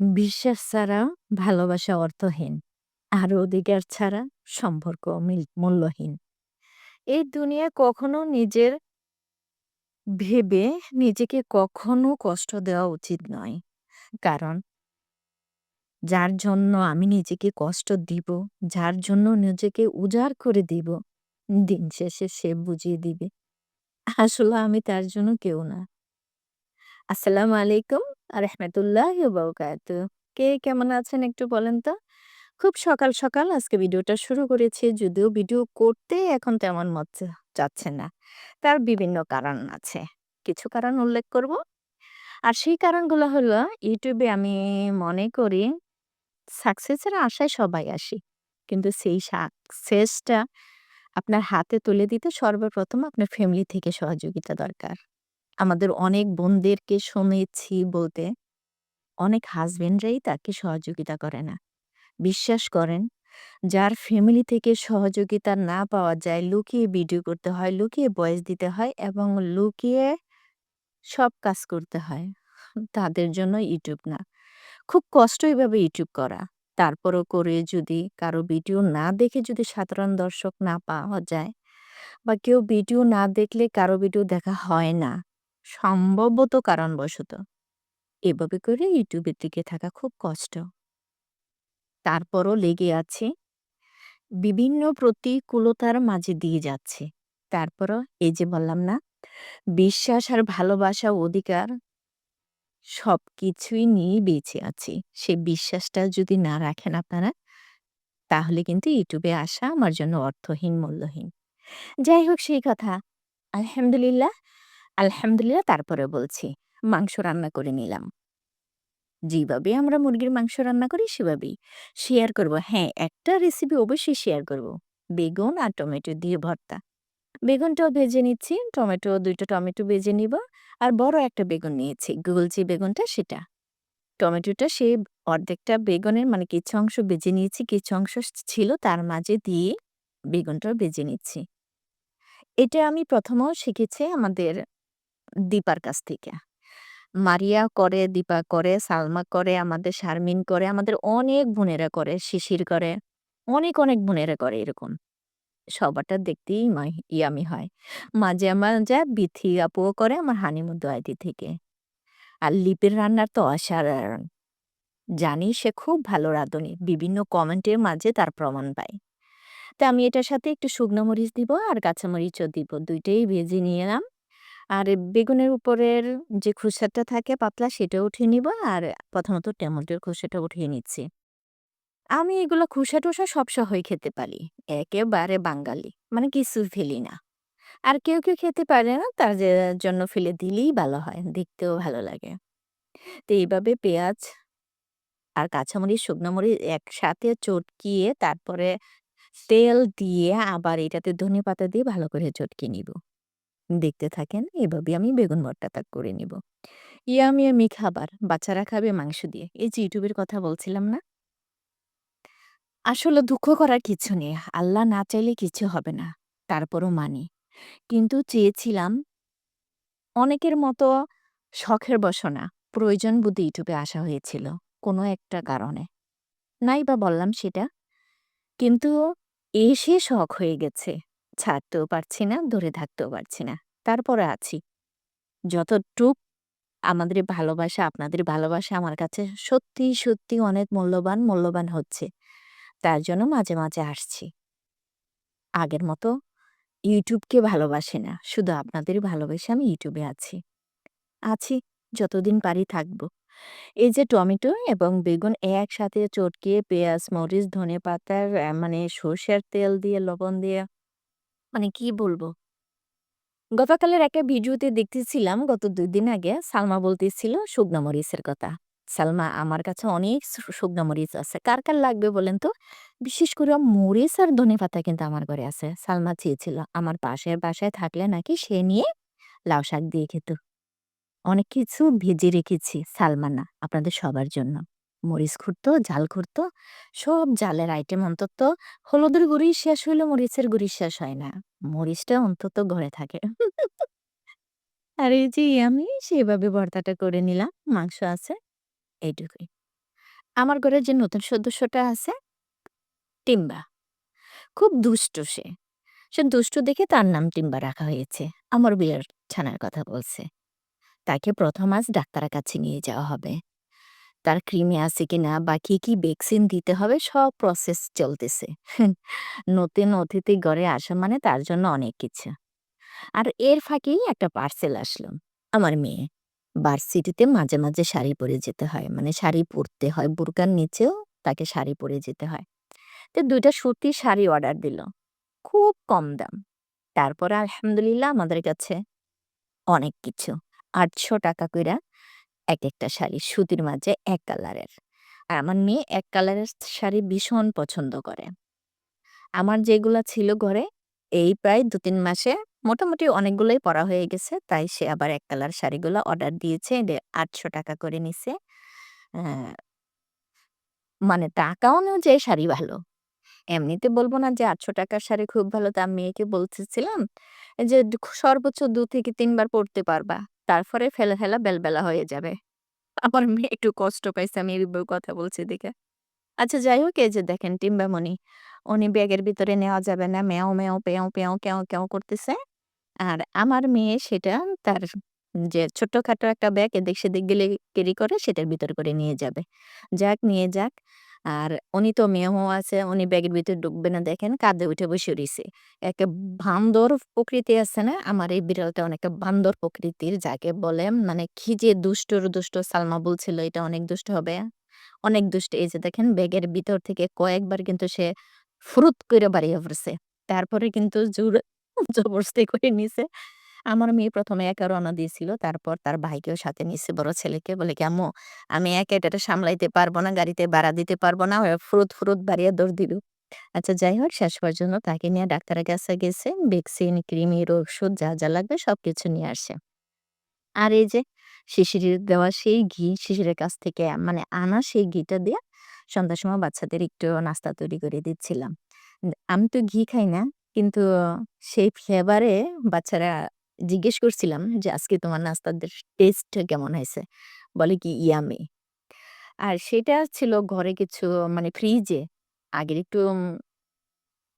বিশ্বাস ছাড়া ভালোবাসা অর্থহীন। আর অধিকার ছাড়া সম্পর্ক মিল মূল্যহীন। এই দুনিয়া কখনো নিজের ভেবে নিজেকে কখনো কষ্ট দেওয়া উচিত নয়। কারণ যার জন্য আমি নিজেকে কষ্ট দিব, যার জন্য নিজেকে উজাড় করে দিব, দিন শেষে সে বুঝিয়ে দিবে। আসলে আমি তার জন্য কেউ না। আসসালামু আলাইকুম আরহামাতুল্লাহি ওয়া বারাকাতুহু। কে কেমন আছেন একটু বলেন তো? খুব সকাল, সকাল আজকে ভিডিওটা শুরু করেছি। যদিও ভিডিও করতে এখন তেমন মত চা চাচ্ছে না। তার বিভিন্ন কারণ আছে। কিছু কারণ উল্লেখ করব। আর সেই কারণগুলো হলো ইউটিউবে আমি মনে করি সাকসেসের আশায় সবাই আসি। কিন্তু সেই সাকসেসটা আপনার হাতে তুলে দিতে সর্বপ্রথম আপনার ফ্যামিলি থেকে সহযোগিতা দরকার। আমাদের অনেক বোনদেরকে শুনেছি বলতে, অনেক হাজবেন্ডরাই তাকে সহযোগিতা করে না। বিশ্বাস করেন, যার ফ্যামিলি থেকে সহযোগিতা না পাওয়া যায়, লুকিয়ে ভিডিও করতে হয়, লুকিয়ে ভয়েস দিতে হয় এবং লুকিয়ে সব কাজ করতে হয়। তাদের জন্য ইউটিউব না। খুব কষ্ট এভাবে ইউটিউব করা। তারপরও করে যদি কারও ভিডিও না দেখে যদি সাধারণ দর্শক না পাওয়া যায় বা কেউ ভিডিও না দেখলে কারও ভিডিও দেখা হয় না, সম্ভবত কারণবশত। এভাবে করে ইউটিউবের দিকে থাকা খুব কষ্ট। তারপরও লেগে আছে বিভিন্ন প্রতিকূলতার মাঝে দিয়ে যাচ্ছে। তারপরও এই যে বললাম না, বিশ্বাস আর ভালোবাসা, অধিকার সবকিছুই নিয়েই বেঁচে আছি। সে বিশ্বাসটা যদি না রাখেন আপনারা, তাহলে কিন্তু ইউটিউবে আসা আমার জন্য অর্থহীন, মূল্যহীন। যাই হোক সেই কথা। আলহামদুলিল্লাহ, আলহামদুলিল্লাহ তারপরে বলছি। মাংস রান্না করে নিলাম। যেভাবে আমরা মুরগির মাংস রান্না করি সেভাবেই। শেয়ার করব। হ্যাঁ, একটা রেসিপি অবশ্যই শেয়ার করব। বেগুন আর টমেটো দিয়ে ভর্তা। বেগুনটাও ভেজে নিচ্ছি। টমেটো ২ টা টমেটো ভেজে নিব। আর বড় একটা বেগুন নিয়েছি। গোল যে বেগুনটা সেটা। টমেটোটা সে অর্ধেকটা বেগুনের মানে কিছু অংশ ভেজে নিয়েছি, কিছু অংশ ছিল তার মাঝে দিয়ে বেগুনটাও ভেজে নিচ্ছি। এটা আমি প্রথমেও শিখেছি আমাদের দীপার কাছ থেকে। মারিয়া করে, দীপা করে, সালমা করে, আমাদের শারমিন করে, আমাদের অনেক বোনেরা করে, শিশির করে। অনেক, অনেক বোনেরা করে এরকম। সবারটা দেখতেই মাই ইয়াম্মি হয়। মাঝে, মাঝে বিথি আপুও করে আমার হানিমুন দোয়াইদি থেকে। আর লিপির রান্নার তো অসাধারণ। জানি সে খুব ভালো রাঁধুনি। বিভিন্ন কমেন্টের মাঝে তার প্রমাণ পাই। তা আমি এটার সাথে একটু শুকনো মরিচ দিব আর কাঁচামরিচও দিব। ২ টাই ভেজে নিলাম। আর বেগুনের উপরের যে খোসাটা থাকে পাতলা সেটা উঠিয়ে নিব আর প্রথমত টমেটোর খোসাটা উঠিয়ে নিচ্ছি। আমি এগুলো খোসা-টোসা সব সহই খেতে পারি। একেবারে বাঙালি। মানে কিছু ফেলি না। আর কেউ, কেউ খেতে পারে না তার জন্য ফেলে দিলেই ভালো হয়। দেখতেও ভালো লাগে। তো এইভাবে পেঁয়াজ আর কাঁচামরিচ, শুকনো মরিচ একসাথে চটকিয়ে তারপরে তেল দিয়ে আবার এটাতে ধনেপাতা দিয়ে ভালো করে চটকিয়ে নিব। দেখতে থাকেন। এভাবে আমি বেগুন ভর্তাটা করে নিব। ইয়াম্মি, ইয়াম্মি খাবার। বাচ্চারা খাবে মাংস দিয়ে। এই যে ইউটিউবের কথা বলছিলাম না? আসলে দুঃখ করার কিছু নেই। আল্লাহ না চাইলে কিছু হবে না। তারপরও মানি। কিন্তু চেয়েছিলাম অনেকের মতো শখের বসনা প্রয়োজন বুদ্ধি ইউটিউবে আসা হয়েছিল। কোনো একটা কারণে। নাই বা বললাম সেটা। কিন্তু এসে শখ হয়ে গেছে। ছাড়তেও পারছি না, ধরে থাকতেও পারছি না। তারপরে আছি। যতটুক আমাদের ভালোবাসা, আপনাদের ভালোবাসা আমার কাছে সত্যি, সত্যি অনেক মূল্যবান, মূল্যবান হচ্ছে। তার জন্য মাঝে, মাঝে আসছি। আগের মতো ইউটিউবকে ভালোবাসে না। শুধু আপনাদের ভালোবেসে আমি ইউটিউবে আছি। আছি, যতদিন পারি থাকব। এই যে টমেটো এবং বেগুন একসাথে চটকিয়ে পেঁয়াজ, মরিচ, ধনেপাতার অ্যা মানে সর্ষের তেল দিয়ে, লবণ দিয়ে মানে কি বলব? গতকালের একটা ভিডিওতে দেখতেছিলাম গত ২ দিন আগে সালমা বলতেছিল শুকনা মরিচের কথা। সালমা আমার কাছে অনেক শু শুকনা মরিচ আছে। কার, কার লাগবে বলেন তো? বিশেষ করে মরিচ আর ধনেপাতা কিন্তু আমার ঘরে আছে। সালমা চেয়েছিল। আমার পাশের বাসায় থাকলে নাকি সে নিয়ে লাউ শাক দিয়ে খেত। অনেক কিছু ভেজে রেখেছি সালমা না, আপনাদের সবার জন্য। মরিচ খুঁড়তো, ঝাল খুঁড়তো। সব জালের আইটেম অন্তত হলুদের গুঁড়ি শেষ হইলেও মরিচের গুঁড়ি শেষ হয় না। মরিচটা অন্তত ঘরে থাকে। আর এই যে আমি সেভাবে ভর্তাটা করে নিলাম। মাংস আছে। এইটুকুই। আমার ঘরে যে নতুন সদস্যটা আছে টিম্বা। খুব দুষ্ট সে। সে দুষ্টু দেখে তার নাম টিম্বা রাখা হয়েছে। আমার বিড়াল ছানার কথা বলছে। তাকে প্রথম আজ ডাক্তারের কাছে নিয়ে যাওয়া হবে। তার ক্রিমে আছে কিনা বা কি, কি ভ্যাকসিন দিতে হবে সব প্রসেস চলতেছে। নতুন অতিথি ঘরে আসা মানে তার জন্য অনেক কিছু। আর এর ফাঁকেই একটা পার্সেল আসলো। আমার মেয়ে। ভার্সিটিতে মাঝে, মাঝে শাড়ি পরে যেতে হয়। মানে শাড়ি পরতে হয়। বুরকার নিচেও তাকে শাড়ি পরে যেতে হয়। তো ২ টা সুতির শাড়ি অর্ডার দিল। খুব কম দাম। তারপরে আলহামদুলিল্লাহ আমাদের কাছে অনেক কিছু। ৳৮০০ কইরা একেকটা শাড়ি সুতির মাঝে এক কালারের। আর আমার মেয়ে এক কালারের শাড়ি ভীষণ পছন্দ করে। আমার যেগুলা ছিল ঘরে, এই প্রায় ২-৩ মাসে মোটামুটি অনেকগুলোই পরা হয়ে গেছে। তাই সে আবার এক কালার শাড়িগুলো অর্ডার দিয়েছে। আটশো টাকা করে নিছে। মানে টাকা অনুযায়ী শাড়ি ভালো। এমনিতে বলব না যে আটশো টাকার শাড়ি খুব ভালো। তা মেয়েকে বলতেছিলাম যে সর্বোচ্চ দু থেকে ৩ বার পড়তে পারবা। তারপরে ফেলে ফেলা বেলবেলা হয়ে যাবে। আমার মেয়ে একটু কষ্ট পাইছে আমি এভাবে কথা বলছি দেখে। আচ্ছা যাই হোক এই যে দেখেন টিম্বামণি। উনি ব্যাগের ভিতরে নেওয়া যাবে না। মেও, মেও, পেও, পেও, কেও, কেও করতেছে। আর আমার মেয়ে সেটা তার যে ছোট্টখাটো একটা ব্যাগ এদিক সেদিক গেলে ক্যারি করে সেটার ভিতর করে নিয়ে যাবে। যাক নিয়ে যাক। আর উনি তো মেয়েও আছে। উনি ব্যাগের ভিতরে ঢুকবে না, দেখেন কাঁধে উঠে বসে রইছে। একে বান্দর প্রকৃতি আছে না? আমার এই বিড়ালটা অনেকটা বান্দর প্রকৃতির, যাকে বলে মানে কি যে দুষ্টুর দুষ্ট সালমা বলছিল, এটা অনেক দুষ্ট হবে। অনেক দুষ্ট। এই যে দেখেন ব্যাগের ভিতর থেকে কয়েকবার কিন্তু সে ফুরুত করে বাড়িয়ে পড়ছে। তারপরে কিন্তু জোর, জবরদস্তি করে নিছে। আমার মেয়ে প্রথমে একা রওনা দিয়েছিল। তারপর তার ভাইকেও সাথে নিছে বড় ছেলেকে। বলে কি, "আম্মু আমি একা এটারে সামলাইতে পারব না। গাড়িতে বাড়া দিতে পারব না।" ফুরুত, ফুরুত বাড়িয়ে দৌড় দিল। আচ্ছা যাই হোক শেষ পর্যন্ত তাকে নিয়ে ডাক্তারের কাছে গেছে। ভ্যাকসিন, কৃমির ওষুধ যা, যা লাগবে সবকিছু নিয়ে আসছে। আর এই যে শিশিরের দেওয়া সেই ঘি শিশিরের কাছ থেকে মানে আনা সেই ঘিটা দিয়ে সন্ধ্যার সময় বাচ্চাদের একটু নাস্তা তৈরি করে দিচ্ছিলাম। আমি তো ঘি খাই না। কিন্তু সেই ফ্লেভারে বাচ্চারা জিজ্ঞেস করছিলাম যে, "আজকে তোমার নাস্তার দের টেস্ট কেমন হয়েছে?" বলে কি, "ইয়াম্মি।" আর সেটা ছিল ঘরে কিছু মানে ফ্রিজে আগের একটু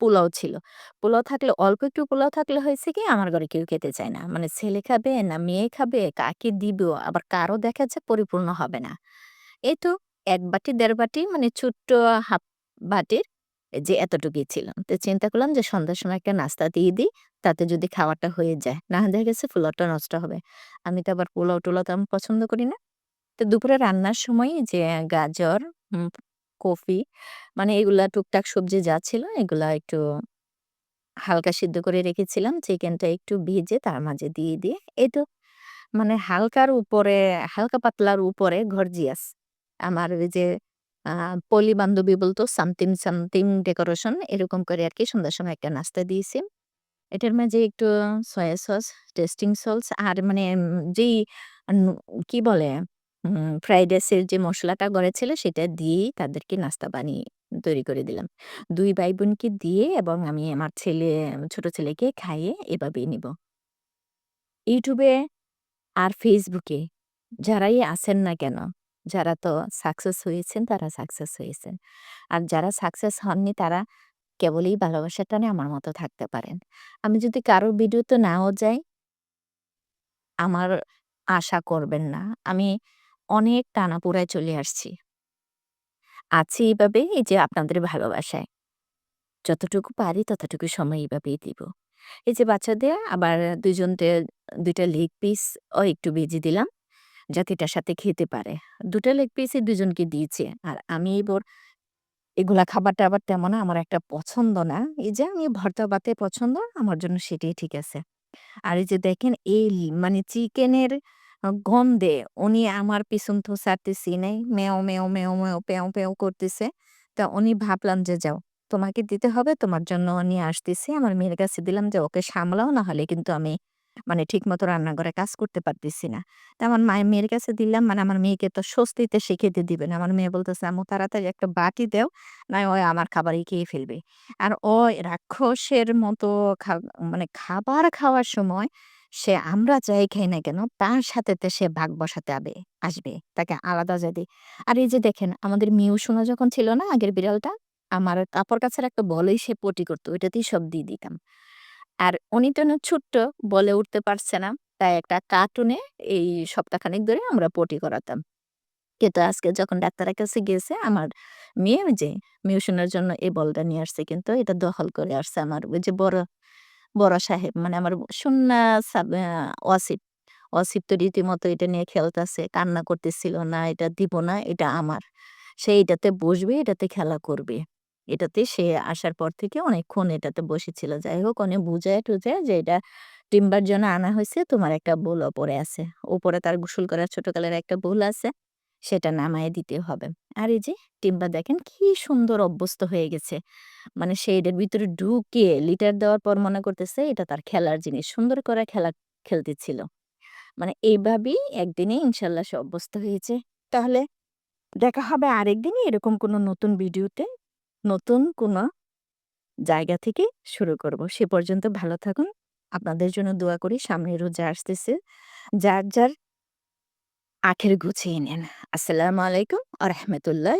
পোলাও ছিল। পোলাও থাকলে অল্প একটু পোলাও থাকলে হয়েছে কি আমার ঘরে কেউ খেতে চায় না। মানে ছেলে খাবে না মেয়ে খাবে, কাকে দিব? আবার কারও দেখা যায় পরিপূর্ণ হবে না। এই তো এক বাটি দেড় বাটি মানে ছোট্ট হাফ বাটির যে এতটুকুই ছিল। তো চিন্তা করলাম যে সন্ধ্যার সময় একটা নাস্তা দিয়ে দিই। তাতে যদি খাওয়াটা হয়ে যায়। না দেখা গেছে পোলাওটা নষ্ট হবে। আমি তো আবার পোলাও-টোলাও তেমন পছন্দ করি না। তো দুপুরে রান্নার সময় যে গাজর, কফি মানে এগুলা টুকটাক সবজি যা ছিল এগুলা একটু হালকা সিদ্ধ করে রেখেছিলাম। চিকেনটা একটু ভিজে তার মাঝে দিয়ে, দিয়ে এই তো মানে হালকার উপরে হালকা পাতলার উপরে গর্জিয়াস। আমার ওই যে পলি বান্ধবী বলতো সামথিং, সামথিং ডেকোরেশন এরকম করে আর কি সন্ধ্যার সময় একটা নাস্তা দিয়েছি। এটার মাঝে একটু সয়া সস, টেস্টিং সস আর মানে যেই কি বলে? ফ্রাইড রাইসের যে মশলাটা গড়েছিল সেটা দিয়েই তাদেরকে নাস্তা বানিয়ে তৈরি করে দিলাম। দুই ভাই-বোনকে দিয়ে এবং আমি আমার ছেলে ছোট ছেলেকে খাইয়ে এভাবেই নিব। ইউটিউবে আর ফেসবুকে যারাই আছেন না কেন, যারা তো সাকসেস হয়েছেন, তারা সাকসেস হয়েছেন। আর যারা সাকসেস হননি, তারা কেবলই ভালোবাসার টানে আমার মতো থাকতে পারেন। আমি যদি কারও ভিডিওতে নাও যাই, আমার আশা করবেন না। আমি অনেক টানাপোড়ায় চলে আসছি। আছি এভাবে এই যে আপনাদের ভালোবাসায়। যতটুকু পারি, ততটুকু সময় এইভাবেই দিব। এই যে বাচ্চাদের, আবার ২ দুইটা ২ লেগ পিস ও একটু ভেজে দিলাম। যাতে এটার সাথে খেতে পারে। ২ টা লেগ পিসই ২ জনকে দিয়েছি। আর আমি এবার এগুলা খাবারটা আবার তেমন আমার একটা পছন্দ না। এই যে আমি ভর্তা ভাতে পছন্দ, আমার জন্য সেটাই ঠিক আছে। আর এই যে দেখেন এই মানে চিকেনের গন্ধে উনি আমার পিছন তো ছাড়তেছেই নাই। মেও, মেও, মেও, মেও, পেও, পেও করতেছে। তা উনি ভাবলাম যে, "যাও তোমাকে দিতে হবে, তোমার জন্য নিয়ে আসতেছি।" আমার মেয়ের কাছে দিলাম যে, "ওকে সামলাও না হলে কিন্তু আমি মানে ঠিক ঠিকমতো রান্নাঘরে কাজ করতে পারতেছি না।" তা আমার মায়ের মেয়ের কাছে দিলাম মানে আমার মেয়েকে তো স্বস্তিতে সে খেতে দিবে না। আমার মেয়ে বলতেছে, "আম্মু তাড়াতাড়ি একটা বাটি দাও, নয় ও আমার খাবারই খেয়ে ফেলবে।" আর ও রাক্ষসের মতো মানে খাবার খাওয়ার সময় সে আমরা যাই খাই না কেন তার সাথেতে সে ভাগ বসাতে আবে আসবে। তাকে আলাদা যদি আর এই যে দেখেন আমাদের মিউ শোনা যখন ছিল না আগের বিড়ালটা, আমার কাপড় কাচার একটা বলেই সে পটি করতো ওইটাতেই সব দিয়ে দিতাম। আর উনি তো ছোট্ট, বলে উঠতে পারছে না। তাই একটা কার্টুনে এই সপ্তাহখানেক ধরে আমরা পটি করাতাম। কিন্তু আজকে যখন ডাক্তারের কাছে গেছে আমার মেয়ে যে মিউশনের জন্য এই বলটা নিয়ে আসছে কিন্তু এটা দখল করে আসছে আমার ওই যে বড়, বড় সাহেব মানে আমার সুন্না ওয়াসিফ। ওয়াসিফ তো রীতিমতো এটা নিয়ে খেলতেছে, কান্না করতেছিল, "না এটা দিব না, এটা আমার।" সে এটাতে বসবে, এটাতে খেলা করবে। এটাতে সে আসার পর থেকে অনেকক্ষণ এটাতে বসেছিল। যাই হোক অনেক বুঝায়-টুজায় যে এটা টিম্বার জন্য আনা হইছে, তোমার একটা বোল ওপরে আছে। উপরে তার গোসল করার ছোটকালের একটা বোল আছে, সেটা নামায়ে দিতে হবে। আর এই যে টিম্বা দেখেন কি সুন্দর অভ্যস্ত হয়ে গেছে। মানে সে এটার ভিতরে ঢুকে লিটার দেওয়ার পর মনে করতেছে এটা তার খেলার জিনিস। সুন্দর করে খেলা খেলতেছিল। মানে এইভাবেই একদিনে ইনশাআল্লাহ সে অভ্যস্ত হয়েছে। তাহলে দেখা হবে আরেকদিনই এরকম কোনো নতুন ভিডিওতে, নতুন কোনো জায়গা থেকে শুরু করব। সে পর্যন্ত ভালো থাকুন। আপনাদের জন্য দোয়া করি। সামনে রোজা আসতেছে। যার, যার আখের গুছিয়ে নেন। আসসালামু আলাইকুম আ রাহমাতুল্লাহ